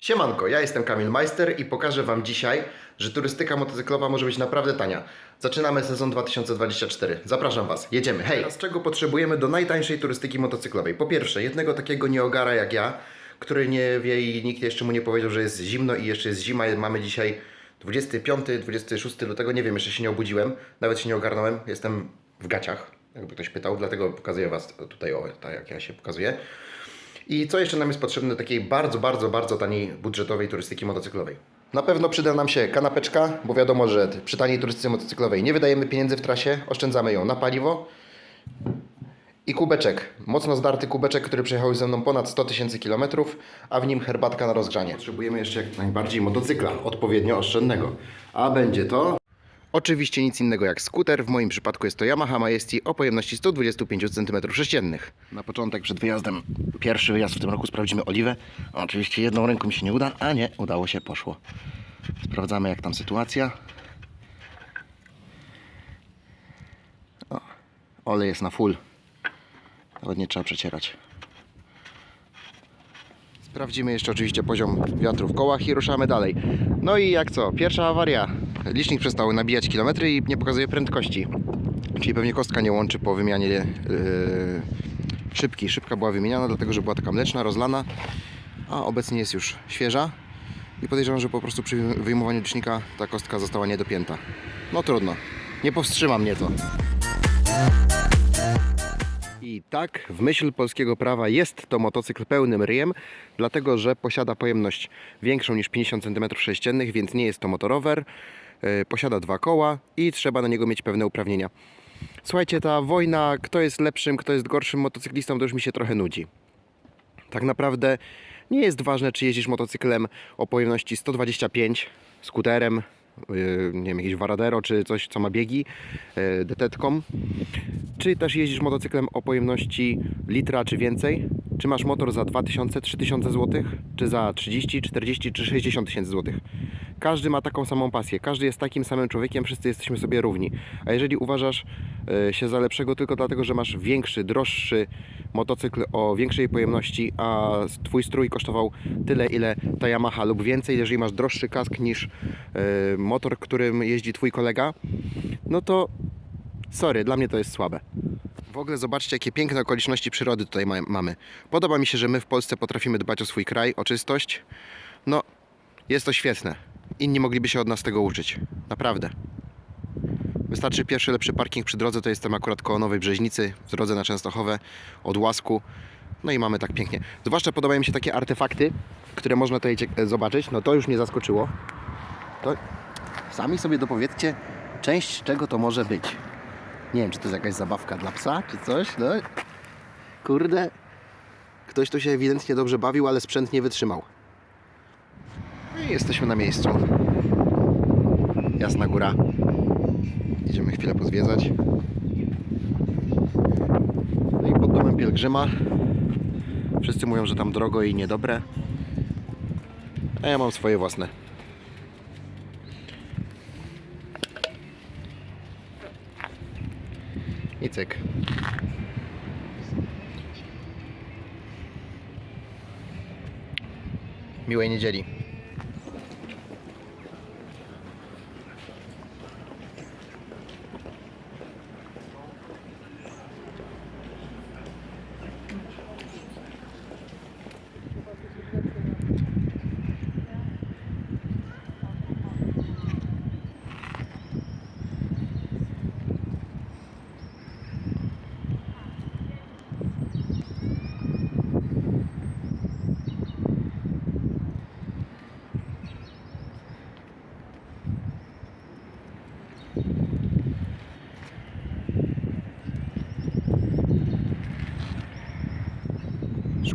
Siemanko, ja jestem Kamil Majster i pokażę Wam dzisiaj, że turystyka motocyklowa może być naprawdę tania. Zaczynamy sezon 2024. Zapraszam Was, jedziemy. Hej! Teraz czego potrzebujemy do najtańszej turystyki motocyklowej? Po pierwsze, jednego takiego nieogara jak ja, który nie wie i nikt jeszcze mu nie powiedział, że jest zimno i jeszcze jest zima. Mamy dzisiaj 25, 26 lutego, nie wiem, jeszcze się nie obudziłem, nawet się nie ogarnąłem, jestem w gaciach, jakby ktoś pytał, dlatego pokazuję Was tutaj, o, tak jak ja się pokazuję. I co jeszcze nam jest potrzebne do takiej bardzo, bardzo, bardzo taniej budżetowej turystyki motocyklowej? Na pewno przyda nam się kanapeczka, bo wiadomo, że przy taniej turystyce motocyklowej nie wydajemy pieniędzy w trasie, oszczędzamy ją na paliwo. I kubeczek, mocno zdarty kubeczek, który przejechał ze mną ponad 100 tysięcy kilometrów, a w nim herbatka na rozgrzanie. Potrzebujemy jeszcze jak najbardziej motocykla, odpowiednio oszczędnego. A będzie to... Oczywiście nic innego jak skuter, w moim przypadku jest to Yamaha Majesty o pojemności 125 cm3. Na początek przed wyjazdem, pierwszy wyjazd w tym roku sprawdzimy oliwę. Oczywiście jedną ręką mi się nie uda, a nie, udało się, poszło. Sprawdzamy jak tam sytuacja. O, olej jest na full. Nawet nie trzeba przecierać. Sprawdzimy jeszcze oczywiście poziom wiatru w kołach i ruszamy dalej. No i jak co? Pierwsza awaria. Licznik przestał nabijać kilometry i nie pokazuje prędkości. Czyli pewnie kostka nie łączy po wymianie yy, szybki. Szybka była wymieniana, dlatego że była taka mleczna, rozlana, a obecnie jest już świeża. I podejrzewam, że po prostu przy wyjmowaniu licznika ta kostka została niedopięta. No trudno. Nie powstrzyma mnie to. I tak, w myśl polskiego prawa jest to motocykl pełnym ryjem, dlatego że posiada pojemność większą niż 50 cm3, więc nie jest to motorower. Yy, Posiada dwa koła i trzeba na niego mieć pewne uprawnienia. Słuchajcie, ta wojna, kto jest lepszym, kto jest gorszym motocyklistą, to już mi się trochę nudzi. Tak naprawdę nie jest ważne, czy jeździsz motocyklem o pojemności 125, skuterem, yy, nie wiem, jakieś Varadero, czy coś, co ma biegi, yy, detetką, czy też jeździsz motocyklem o pojemności litra czy więcej, czy masz motor za 2000, 3000 zł, czy za 30, 40 czy 60 tysięcy złotych. Każdy ma taką samą pasję, każdy jest takim samym człowiekiem, wszyscy jesteśmy sobie równi. A jeżeli uważasz e, się za lepszego tylko dlatego, że masz większy, droższy motocykl o większej pojemności, a twój strój kosztował tyle, ile ta Yamaha lub więcej, jeżeli masz droższy kask niż e, motor, którym jeździ twój kolega, no to sorry, dla mnie to jest słabe. W ogóle zobaczcie, jakie piękne okoliczności przyrody tutaj ma- mamy. Podoba mi się, że my w Polsce potrafimy dbać o swój kraj, o czystość. No, jest to świetne. Inni mogliby się od nas tego uczyć. Naprawdę. Wystarczy pierwszy lepszy parking przy drodze, to jestem akurat koło Nowej Brzeźnicy, w drodze na Częstochowę, od Łasku. No i mamy tak pięknie. Zwłaszcza podobają mi się takie artefakty, które można tutaj zobaczyć. No to już mnie zaskoczyło. To sami sobie dopowiedzcie, część czego to może być. Nie wiem, czy to jest jakaś zabawka dla psa, czy coś, no. Kurde. Ktoś tu się ewidentnie dobrze bawił, ale sprzęt nie wytrzymał. Jesteśmy na miejscu. Jasna góra. Idziemy chwilę pozwiedzać. No i pod domem pielgrzyma. Wszyscy mówią, że tam drogo i niedobre. A ja mam swoje własne. I cyk. Miłej niedzieli.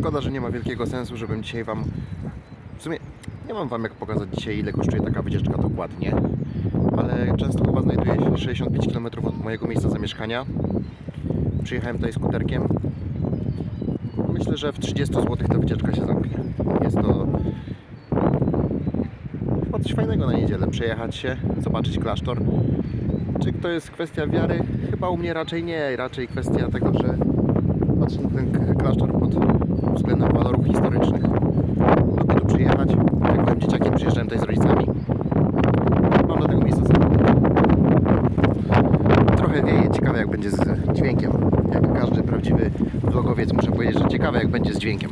Szkoda, że nie ma wielkiego sensu, żebym dzisiaj Wam. W sumie nie mam Wam jak pokazać dzisiaj, ile kosztuje taka wycieczka dokładnie, ale często chyba znajduje się 65 km od mojego miejsca zamieszkania. Przyjechałem tutaj skuterkiem. Myślę, że w 30 zł ta wycieczka się zamknie. Jest to chyba coś fajnego na niedzielę. Przejechać się, zobaczyć klasztor. Czy to jest kwestia wiary? Chyba u mnie raczej nie. Raczej kwestia tego, że patrzę na ten klasztor pod względem walorów historycznych. Lubię tu przyjechać. Jak byłem dzieciakiem, przyjeżdżałem tutaj z rodzicami. Mam do tego miejsca samochód. Trochę wieje, ciekawe jak będzie z dźwiękiem. Jak każdy prawdziwy vlogowiec muszę powiedzieć, że ciekawe jak będzie z dźwiękiem.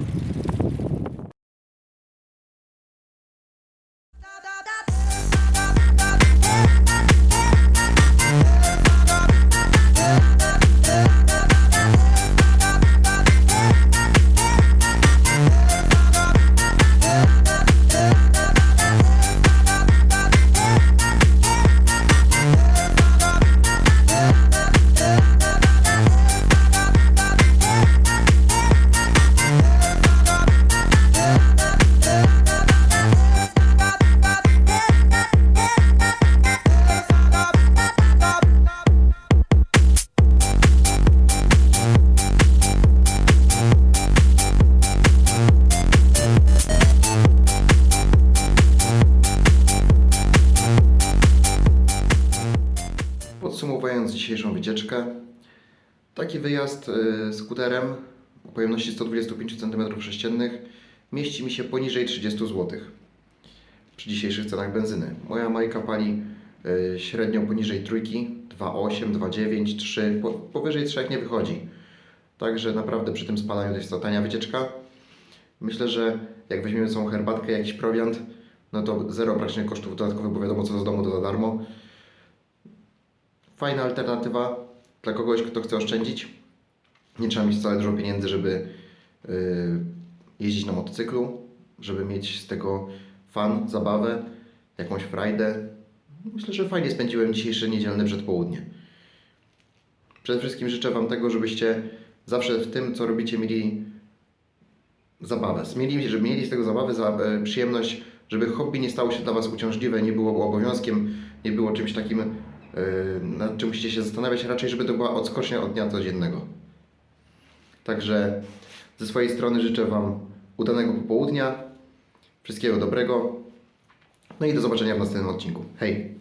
Wycieczkę, taki wyjazd y, skuterem o pojemności 125 cm3 mieści mi się poniżej 30 zł przy dzisiejszych cenach benzyny. Moja majka pali y, średnio poniżej trójki, 2,8, 2,9, 3, po, powyżej 3 nie wychodzi. Także naprawdę przy tym spalaniu to jest to tania wycieczka. Myślę, że jak weźmiemy całą herbatkę, jakiś prowiant, no to zero praktycznie kosztów dodatkowych, bo wiadomo co z domu to za darmo. Fajna alternatywa dla kogoś, kto chce oszczędzić. Nie trzeba mieć wcale dużo pieniędzy, żeby yy, jeździć na motocyklu, żeby mieć z tego fan, zabawę, jakąś frajdę. Myślę, że fajnie spędziłem dzisiejsze niedzielne przedpołudnie. Przede wszystkim życzę Wam tego, żebyście zawsze w tym, co robicie, mieli zabawę. Mieli, żeby mieli z tego zabawę, za, e, przyjemność, żeby hobby nie stało się dla Was uciążliwe, nie było obowiązkiem, nie było czymś takim, nad czym musicie się zastanawiać, raczej żeby to była odskocznia od dnia codziennego. Także ze swojej strony życzę Wam udanego popołudnia, wszystkiego dobrego, no i do zobaczenia w następnym odcinku. Hej!